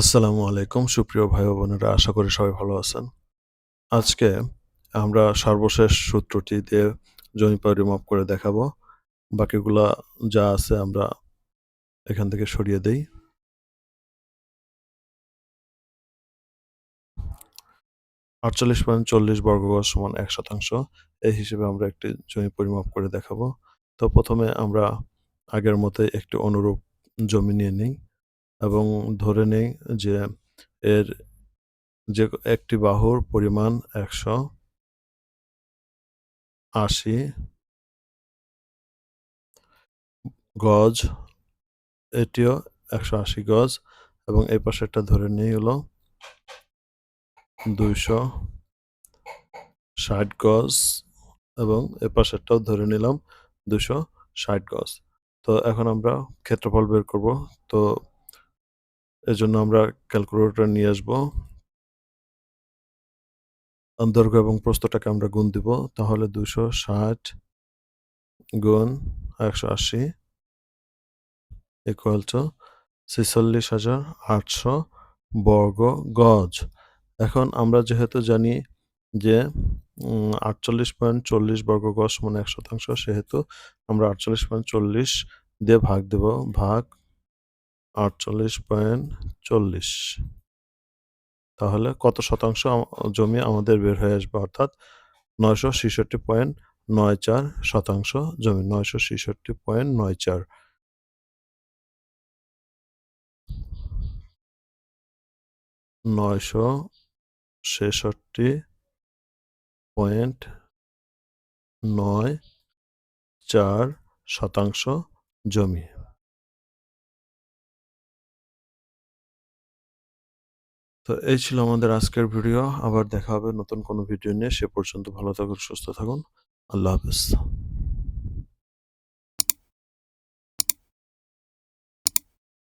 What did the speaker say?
আসসালামু আলাইকুম, সুপ্রিয় ভাই বোনেরা, আশা করি সবাই ভালো আছেন। আজকে আমরা সর্বশেষ সূত্রটি দিয়ে জমি পরিমাপ করে দেখাবো। বাকিগুলা যা আছে আমরা এখান থেকে সরিয়ে দেই। আটচল্লিশ পয়েন্ট চল্লিশ বর্গগজ সমান এক শতাংশ, এই হিসেবে আমরা একটি জমি পরিমাপ করে দেখাবো। তো প্রথমে আমরা আগের মতোই একটি অনুরূপ জমি নিয়ে নিই। এবং ধরে নেই যে এর যে একটি বাহুর পরিমাণ একশো আশি গজ, এটিও একশো আশি গজ এবং এই পাশেরটা ধরে নিই হলো দুইশো ষাট গজ এবং এ পাশেরটাও ধরে নিলাম দুশো ষাট গজ। তো এখন আমরা ক্ষেত্রফল বের করব। তো এজন্য আমরা ক্যালকুলেটর নিয়ে আসব। দৈর্ঘ্য এবং প্রস্থটাকে আমরা গুণ দিব, তাহলে দুশো ষাট গুণ একশো আশি ইকুয়াল টু ছেচল্লিশ হাজার আটশো বর্গ গজ। এখন আমরা যেহেতু জানি যে আটচল্লিশ পয়েন্ট চল্লিশ বর্গ গজ মানে এক শতাংশ, সেহেতু আমরা আটচল্লিশ পয়েন্ট চল্লিশ দিয়ে ভাগ দেব, ভাগ আটচল্লিশ পয়েন্ট চল্লিশ। তাহলে কত শতাংশ জমি আমাদের বের হয়ে আসবে? অর্থাৎ নয়শো ছেষট্টি পয়েন্ট নয় চার শতাংশ জমি, নয়শো ছেষট্টি পয়েন্ট নয় চার। নয়শো ছেষট্টি পয়েন্ট নয় চার শতাংশ জমি। তো এই ছিল আমাদের আজকের ভিডিও। আবার দেখা হবে নতুন কোনো ভিডিও নিয়ে। সে পর্যন্ত ভালো থাকুন, সুস্থ থাকুন। আল্লাহ হাফিজ।